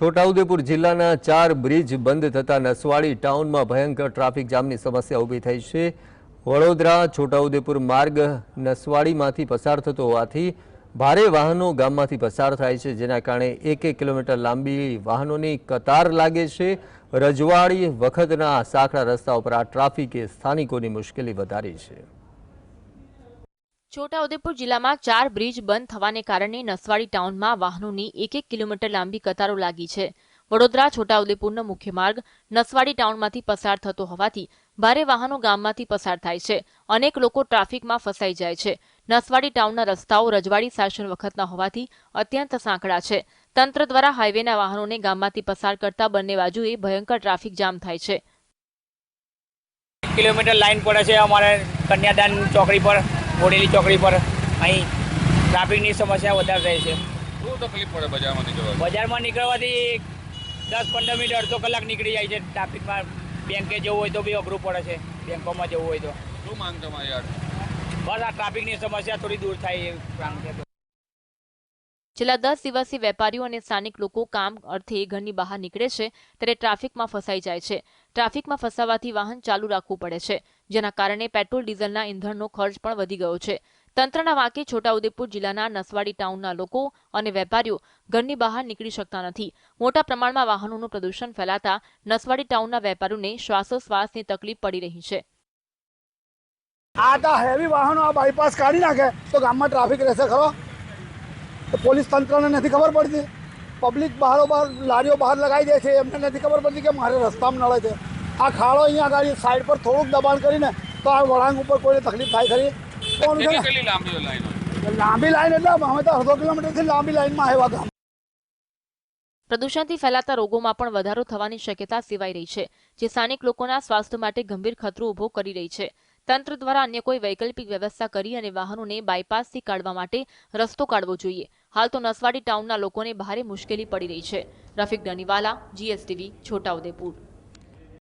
છોટાઉદેપુર જિલ્લાના ચાર બ્રિજ બંધ થતા નસવાડી ટાઉનમાં ભયંકર ટ્રાફિક જામની સમસ્યા ઊભી થઈ છે. વડોદરા, છોટાઉદેપુર માર્ગ નસવાડીમાંથી પસાર થતો હોવાથી ભારે વાહનો ગામમાંથી પસાર થાય છે, જેના કારણે એક એક કિલોમીટર લાંબી વાહનોની કતાર લાગે છે. રજવાડી વખતના સાંકડા રસ્તા ઉપર આ ટ્રાફિકે સ્થાનિકોની મુશ્કેલી વધારી છે. છોટાઉદેપુર જિલ્લામાં ચાર બ્રિજ બંધ થવાને કારણે નસવાડી ટાઉનમાં વાહનોની એક એક કિલોમીટર લાંબી કતારો લાગી છે. વડોદરા, છોટાઉદેપુરનો મુખ્ય માર્ગ નસવાડી ટાઉનમાંથી પસાર થતો હોવાથી ભારે વાહનો ગામમાંથી પસાર થાય છે. અનેક લોકો ટ્રાફિકમાં ફસાઈ જાય છે. નસવાડી ટાઉનના રસ્તાઓ રજવાડી શાસન વખતના હોવાથી અત્યંત સાંકડા છે. તંત્ર દ્વારા હાઈવેના વાહનોને ગામમાંથી પસાર કરતા બંને બાજુએ ભયંકર ટ્રાફિક જામ થાય છે. કિલોમીટર લાઈન પડે છે અમારે કન્યાદાન ચોકડી પર. બોડેલી ચોકડી પર અહીં ટ્રાફિકની સમસ્યા વધારે રહે છે. શું તકલીફ પડે બજારમાં નીકળવા બજારમાં નીકળવાથી દસ પંદર મિનિટ અડધો કલાક નીકળી જાય છે ટ્રાફિકમાં. બેંકે જવું હોય તો બી અઘરું પડે છે. બેંકોમાં જવું હોય તો. શું માંગ તમારી યાર? બસ આ ટ્રાફિકની સમસ્યા થોડી દૂર થાય એ માંગ છે. છેલ્લા દસ દિવસથી વેપારીઓ અને સ્થાનિક લોકો કામ અર્થે ઘરની બહાર નીકળે છે ત્યારે ટ્રાફિકમાં ફસાઈ જાય છે. ટ્રાફિકમાં ફસાવાથી વાહન ચાલુ રાખવું પડે છે. જેના કારણે પેટ્રોલ, ડીઝલના ઇંધણનો ખર્ચ પણ વધી ગયો છે. તંત્રના વાંકે છોટાઉદેપુર જિલ્લાના નસવાડી ટાઉનના લોકો અને વેપારીઓ ઘરની બહાર નીકળી શકતા નથી. મોટા પ્રમાણમાં વાહનોનું પ્રદૂષણ ફેલાતા નસવાડી ટાઉનના વેપારીઓને શ્વાસોશ્વાસની તકલીફ પડી રહી છે. આ તો હેવી વાહનો આ બાયપાસ કાઢી નાખે તો ગામમાં ટ્રાફિક રહેશે, ખરો? પોલીસ તંત્રને નથી ખબર પડતી. પબ્લિક બહારો બહાર લારીઓ બહાર લગાવી દે છે, એમને નથી ખબર પડતી કે મારે રસ્તામાં નડે છે. આ ખાડો અહીંયા આગળ સાઈડ પર થોડુંક દબાણ કરીને તો આ વળાંક ઉપર કોઈને તકલીફ થાય ખરી? કોણ છે લાંબી લાઈન? એટલે અમે તો અડધો કિલોમીટરથી લાંબી લાઈનમાં આવ્યા ગામ. પ્રદૂષણથી ફેલાતા રોગોમાં પણ વધારો થવાની શક્યતા સેવાઈ રહી છે જે સ્થાનિક લોકોના સ્વાસ્થ્ય માટે ગંભીર ખતરો ઊભો કરી રહી છે. તંત્ર દ્વારા અન્ય કોઈ વૈકલ્પિક વ્યવસ્થા કરી અને વાહનોને બાયપાસથી કાઢવા માટે રસ્તો કાઢવો જોઈએ. હાલ તો નસવાડી ટાઉનના લોકોને ભારે મુશ્કેલી પડી રહી છે. રફીક ડનીવાલા જીએસટીવી છોટાઉદેપુર.